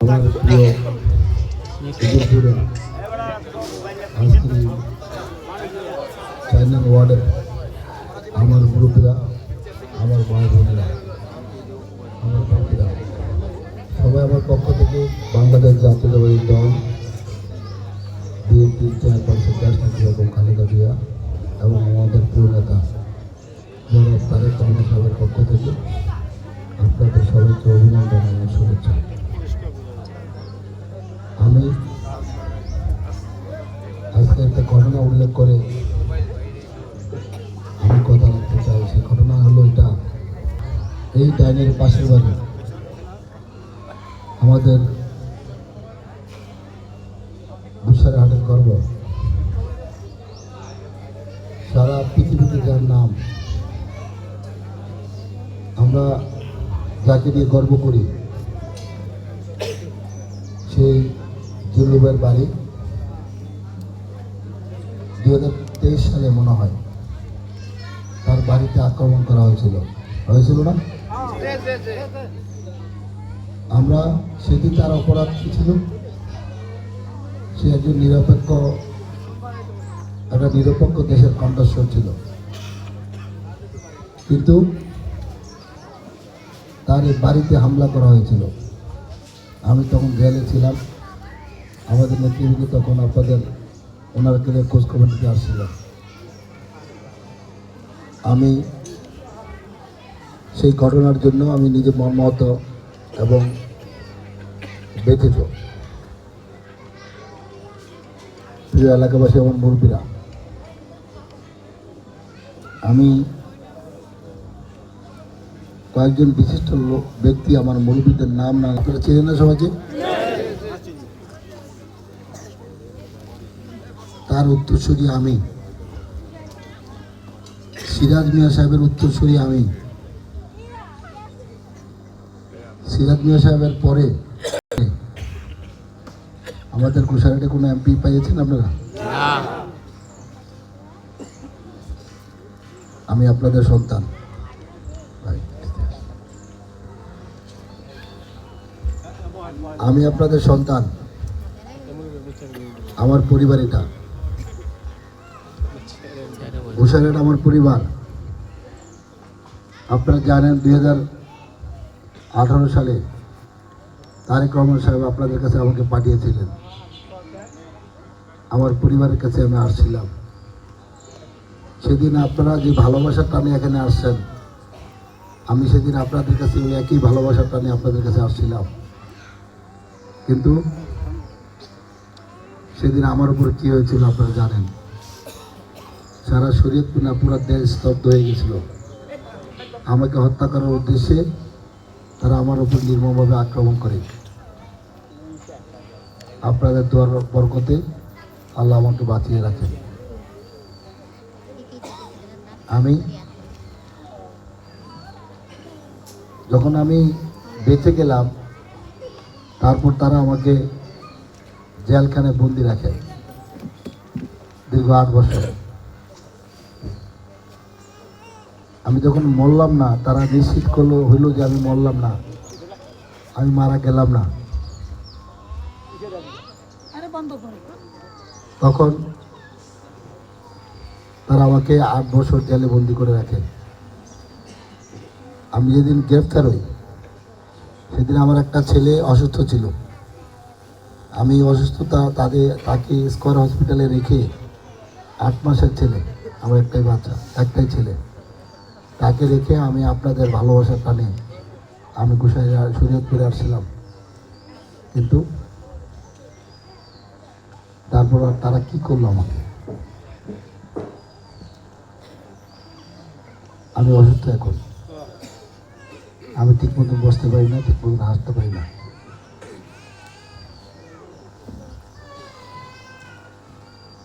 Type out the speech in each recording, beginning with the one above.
আমার প্রিয় ওয়ার্ডের আমার মুরব্বীরা আমার মা বোনেরা আমার পাখিরা সবাই আমার পক্ষ থেকে বাংলাদেশ জাতীয়তাবাদী দল বিএনপি চেয়ারপারসন দেশনেত্রী বেগম খালেদা জিয়া এবং আমাদের প্রিয় নেতা জনাব তারেক পক্ষ এই ডাইনের পাশের বাড়ি। আমাদের হাটের গর্ব। সারা পৃথিবীতে যার নাম, আমরা যাকে নিয়ে গর্ব করি, সেই জুলুবের বাড়ি দুই হাজার তেইশ সালে মনে হয় তার বাড়িতে আক্রমণ করা হয়েছিল। হয়েছিল না? আমরা সেটি তার অপরাধ কি ছিল? সে একজন নিরপেক্ষ, একটা নিরপেক্ষ দেশের কণ্ঠস্বর ছিল। কিন্তু তার এই বাড়িতে হামলা করা হয়েছিল। আমি তখন জেলে ছিলাম। আমাদের নেতৃবৃন্দ তখন আপনাদের ওনার খোঁজ খবর নিতে আসছিলেন। আমি সেই ঘটনার জন্য আমি নিজে মর্মাহত এবং ব্যথিত। প্রিয় এলাকাবাসী আমার মুরব্বীরা, আমি কয়েকজন বিশিষ্ট লোক ব্যক্তি আমার মুরব্বীদের নাম না আপনারা চেনেন না সবাইকে? তার উত্তরসূরি আমি। সিরাজ মিয়া সাহেবের উত্তরসূরি আমি। সিরাজ মিয়া সাহেবের পরে আমাদের গোসাইটে কোনো এমপি পাইয়েছেন আপনারা? আমি আপনাদের সন্তান। আমি আপনাদের সন্তান। আমার পরিবার এটা। ঘোষালেট আমার পরিবার। আপনারা জানেন দুই হাজার আঠারো সালে তারেক রহমান সাহেব আপনাদের কাছে আমাকে পাঠিয়েছিলেন। আমার পরিবারের কাছে আমি আসছিলাম। সেদিন আপনারা যে ভালোবাসার টানে এখানে আসছেন, আমি সেদিন আপনাদের কাছে ওই একই ভালোবাসার টানে আপনাদের কাছে আসছিলাম। কিন্তু সেদিন আমার উপর কি হয়েছিল আপনারা জানেন? সারা শরীয়তপুর না, পুরো দেশ স্তব্ধ হয়ে গেছিল। আমাকে হত্যা করার উদ্দেশ্যে তারা আমার উপর নির্মমভাবে আক্রমণ করে। আপনাদের দোয়ার বরকতে আল্লাহ আমাকে বাঁচিয়ে রাখেন। আমি যখন আমি বেঁচে গেলাম, তারপর তারা আমাকে জেলখানে বন্দি রাখে। দীর্ঘ আট বছর। আমি যখন মরলাম না, তারা নিশ্চিত করল, হইল যে আমি মরলাম না। আমি মারা গেলাম না। তখন তারা আমাকে আট বছর জেলে বন্দি করে রাখে। আমি যেদিন গ্রেফতার হই, সেদিন আমার একটা ছেলে অসুস্থ ছিল। আমি অসুস্থতা তাদের, তাকে স্কোয়ার হসপিটালে রেখে আট মাসের ছেলে, আমার একটাই বাচ্চা, একটাই ছেলে। তাকে রেখে আমি আপনাদের ভালোবাসার টানে। আমি গুসাই শরীয়তপুরে আসছিলাম। কিন্তু তারপর আর তারা কি করল আমাকে? আমি অসুস্থ এখন। আমি ঠিক মতো বসতে পারি না ঠিক মতো হাসতে পারি না।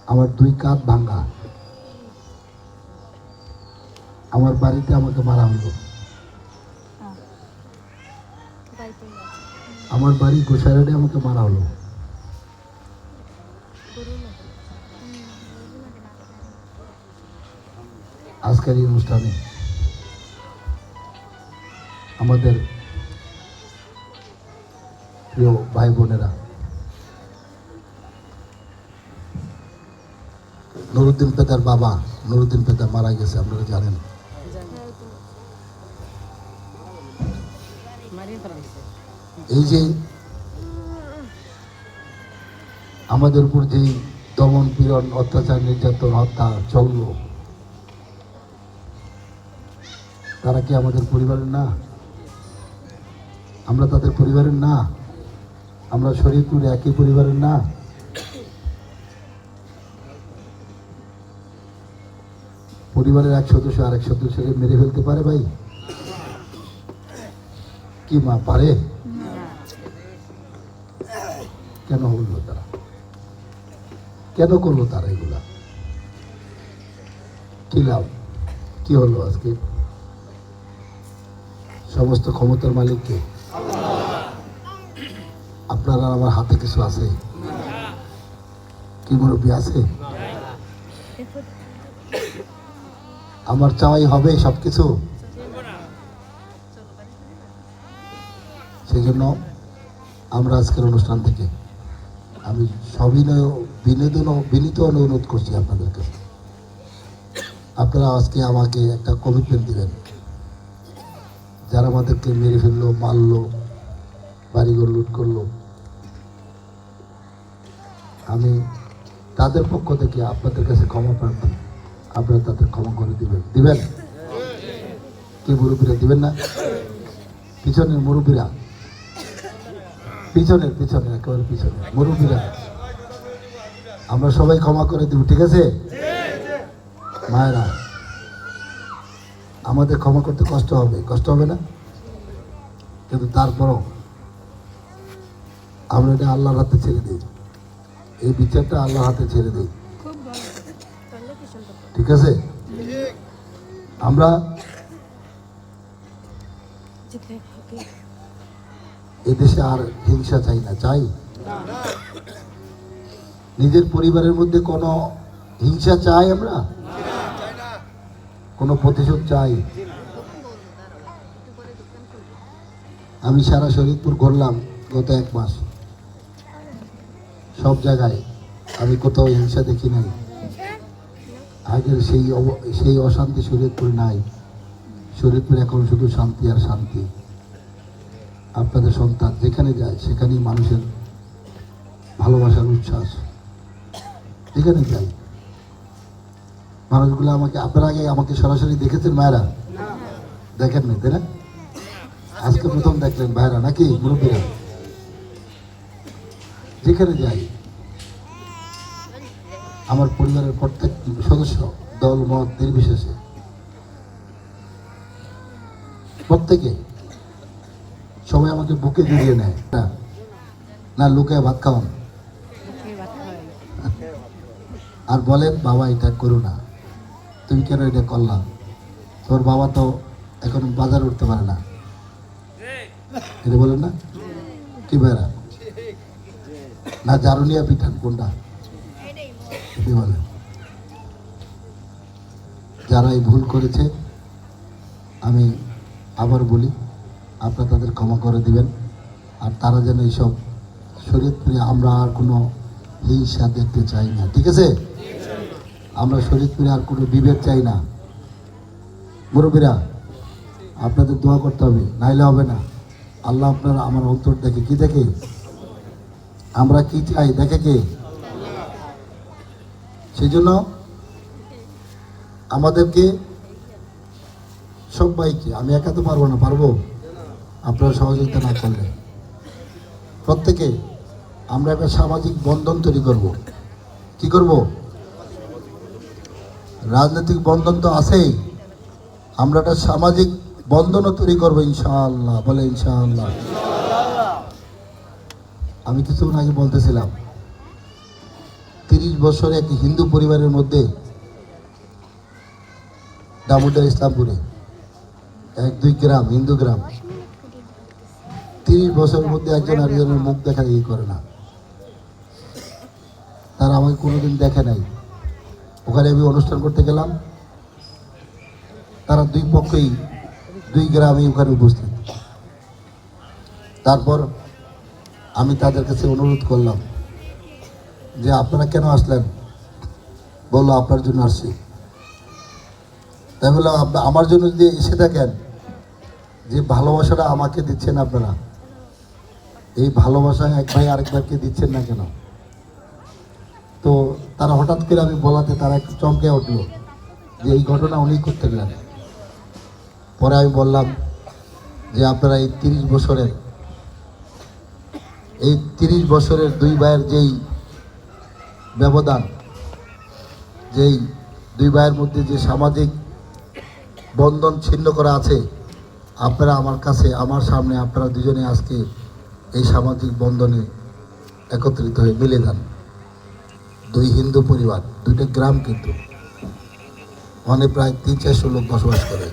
আমার দুই কাঁধ ভাঙ্গা। আমার বাড়িতে আমাকে মারা হলো। আমার বাড়ি গোসাইরাটে আমাকে মারা হলো। আজকের এই অনুষ্ঠানে আমাদের প্রিয় ভাই বোনেরা, নুরুদ্দিন পেতার বাবা, নুরুদ্দিন পেতা মারা গেছে, আপনারা জানেন। এই যে আমাদের উপর যে দমন পীড়ন, অত্যাচার, নির্যাতন, হত্যা চলল, তারা কি আমাদের পরিবারের না? আমরা তাদের পরিবারের না? আমরা শরীরপুর একই পরিবারের না? পরিবারের এক সদস্য আরেক সদস্যকে মেরে ফেলতে পারে ভাই? কি মা পারে? কেন হলো তারা? কেন করল তারা এগুলা? কি লাভ? কি হলো আজকে? সমস্ত ক্ষমতার মালিককে আপনার আমার হাতে কিছু আছে? কি মুরব্বী আছে? আমার চাওয়াই হবে সবকিছু। সেই জন্য আমরা আজকের অনুষ্ঠান থেকে আমি সবিনয়, বিনোদন, বিনীত অনুরোধ করছি আপনাদের কাছে আপনারা আজকে আমাকে একটা কমিটমেন্ট দিবেন। যারা আমাদেরকে মেরে ফেলল, মারলো, বাড়িঘর লুট করল, আমি তাদের পক্ষ থেকে আপনাদের কাছে ক্ষমা প্রার্থী। আপনারা তাদের ক্ষমা করে দিবেন। দিবেন? কি মুরব্বীরা দিবেন না? পিছনের মুরব্বীরা পিছনের পিছনে একেবারে পিছনে। মুরব্বীরা আমরা সবাই ক্ষমা করে দিব ঠিক আছে? মায়েরা আমাদের ক্ষমা করতে কষ্ট হবে কষ্ট হবে না? কিন্তু তারপরও আমরা এটা আল্লাহর হাতে ছেড়ে দিই। এই বিচারটা আল্লাহর হাতে ছেড়ে দিই। ঠিক আছে? আমরা এদেশে আর হিংসা চাই না, চাই? নিজের পরিবারের মধ্যে কোনো হিংসা চাই আমরা? কোনো প্রতিশোধ চাই? আমি সারা শরীরপুর ঘুরলাম গত এক মাস। সব জায়গায় আমি কোথাও হিংসা দেখি নাই। আগের সেই সেই অশান্তি শরীরপুর নাই। শরীরপুরে এখন শুধু শান্তি আর শান্তি। আপনাদের সন্তান যেখানে যায়, সেখানেই মানুষের ভালোবাসার উচ্ছ্বাস। যেখানে যাই মানুষগুলো আমাকে, আপনার আগে আমাকে সরাসরি দেখেছেন মায়েরা? দেখেন না তাই না? আজকে প্রথম দেখলেন ভাইরা নাকি মুরব্বীরা? যেখানে যাই আমার পরিবারের প্রত্যেক সদস্য দল, মত, নির্বিশেষে। প্রত্যেকে সবাই আমাকে বুকে জড়িয়ে নেয়। না লুকায় ভাত খাওয়ান আর বলেন, বাবা, এটা করো না। তুমি কেন এটা করলাম তোর বাবা তো এখন বাজার উঠতে পারে না। এটা বলেন না? কি বেড়া না, জারুনিয়া পিঠান কোনটা? এটি বলেন। যারা এই ভুল করেছে, আমি আবার বলি আপনারা তাদের ক্ষমা করে দিবেন। আর তারা যেন এইসব শরীরপুরে আমরা আর কোনো হিংসা দেখতে চাই না, ঠিক আছে? আমরা শরীরপুরে আর কোনো বিভেদ চাই না। মুরব্বীরা, আপনাদের দোয়া করতে হবে, নাইলে হবে না। আল্লাহ আপনার আমার অন্তর দেখে, কি দেখে? আমরা কি চাই, দেখে কে? সেই জন্য আমাদেরকে সবাইকে, আমি একা তো পারব না, পারব? আপনারা সহযোগিতা না করলে। প্রত্যেকে আমরা একটা সামাজিক বন্ধন তৈরি করব। কি করব? রাজনৈতিক বন্ধন তো আছেই। আমরা একটা সামাজিক বন্ধনও তৈরি করব ইনশাআল্লাহ। বলে ইনশাআল্লাহ। আমি কিছুক্ষণ আগে বলতেছিলাম, তিরিশ বছরে একটি হিন্দু পরিবারের মধ্যে দামোদর ইসলামপুরে এক দুই গ্রাম, হিন্দু গ্রাম তিরিশ বছরের মধ্যে একজন আরেকজনের মুখ দেখা দেখি করে না। তারা আমাকে কোনোদিন দেখে নাই। ওখানে আমি অনুষ্ঠান করতে গেলাম। তারা দুই পক্ষই দুই গ্রামে ওখানে উপস্থিত। তারপর আমি তাদের কাছে অনুরোধ করলাম যে, আপনারা কেন আসলেন? বলল, আপনার জন্য আসছি। তাই বললাম আমার জন্য যদি এসে থাকেন, যে ভালোবাসাটা আমাকে দিচ্ছেন আপনারা এই ভালোবাসা এক ভাই আরেক ভাইকে দিচ্ছেন না কেন? তো তারা হঠাৎ করে আমি বলাতে তারা একটু চমকে উঠল যে এই ঘটনা উনি করতে গেলেন পরে আমি বললাম যে আপনারা এই তিরিশ বছরের, এই তিরিশ বছরের দুই ভাইয়ের যেই ব্যবধান, যেই দুই ভাইয়ের মধ্যে যে সামাজিক বন্ধন ছিন্ন করা আছে, আপনারা আমার কাছে, আমার সামনে আপনারা দুজনে আজকে এই সামাজিক বন্ধনে একত্রিত হয়ে মিলে যান। দুই হিন্দু পরিবার, দুইটা গ্রাম কিন্তু। ওখানে প্রায় তিন চারশো লোক বসবাস করে।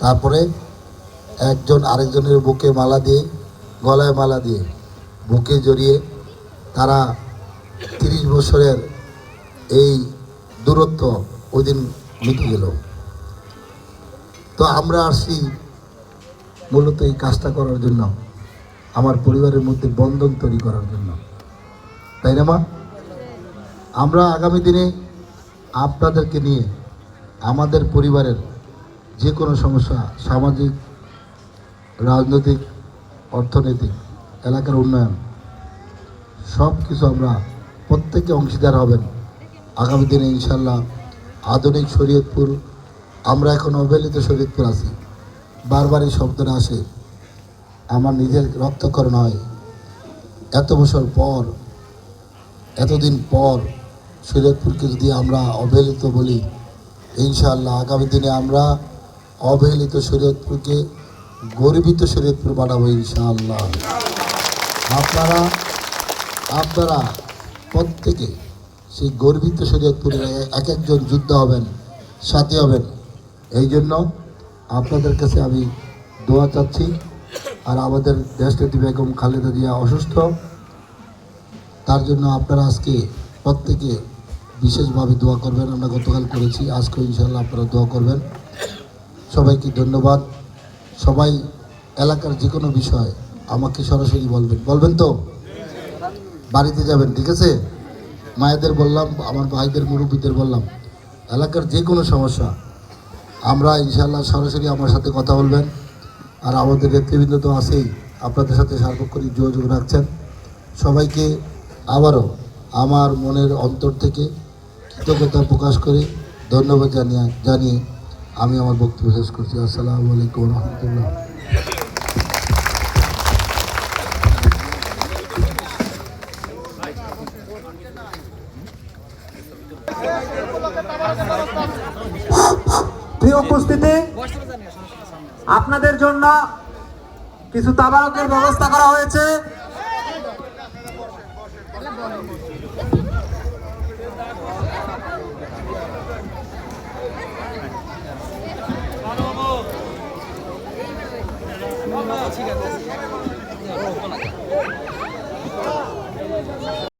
তারপরে একজন আরেকজনের বুকে মালা দিয়ে, গলায় মালা দিয়ে, বুকে জড়িয়ে তারা তিরিশ বছরের এই দূরত্ব ওই দিন মিটে গেল। তো আমরা আসছি মূলত এই কাজটা করার জন্য, আমার পরিবারের মধ্যে বন্ধন তৈরি করার জন্য। তাই না, মা? আমরা আগামী দিনে আপনাদেরকে নিয়ে আমাদের পরিবারের যে কোনো সমস্যা, সামাজিক, রাজনৈতিক, অর্থনৈতিক, এলাকার উন্নয়ন সব কিছু আমরা প্রত্যেকে অংশীদার হবেন। আগামী দিনে ইনশাল্লাহ আধুনিক শরীয়তপুর, আমরা এখন অবহেলিত শরীয়তপুর আছি। বারবার এই শব্দটা আসে, আমার নিজের রক্তকরণ হয়। এত বছর পর, এতদিন পর শরীয়তপুরকে যদি আমরা অবহেলিত বলি, ইনশাআল্লাহ আগামী দিনে আমরা অবহেলিত শরীয়তপুরকে গর্বিত শরীয়তপুর বানাবো ইনশাআল্লাহ। আপনারা আপনারা প্রত্যেকে সেই গর্বিত শরীয়তপুরের এক একজন যুদ্ধ হবেন, সাথী হবেন। এই জন্য আপনাদের কাছে আমি দোয়া চাচ্ছি। আর আমাদের দেশনেত্রী বেগম খালেদা জিয়া অসুস্থ। তার জন্য আপনারা আজকে প্রত্যেকে বিশেষভাবে দোয়া করবেন। আমরা গতকাল করেছি আজকে ইনশাল্লাহ আপনারা দোয়া করবেন। সবাইকে ধন্যবাদ। সবাই এলাকার যে কোনো বিষয় আমাকে সরাসরি বলবেন। বলবেন তো? বাড়িতে যাবেন, ঠিক আছে? মায়েদের বললাম, আমার ভাইদের, মুরব্বীদের বললাম, এলাকার যে কোনো সমস্যা আমরা ইনশাল্লাহ সরাসরি আমার সাথে কথা বলবেন। আর আমাদের নেতৃবৃন্দ তো আছেই, আপনাদের সাথে সার্বক্ষণিক যোগাযোগ রাখছেন। সবাইকে আবারও আমার মনের অন্তর থেকে কৃতজ্ঞতা প্রকাশ করে ধন্যবাদ জানিয়ে জানিয়ে আমি আমার বক্তব্য শেষ করছি। আসসালামু আলাইকুম রহমতুল্লাহ। প্রিয় উপস্থিতি। আপনাদের জন্য কিছু তাবারকের ব্যবস্থা করা হয়েছে।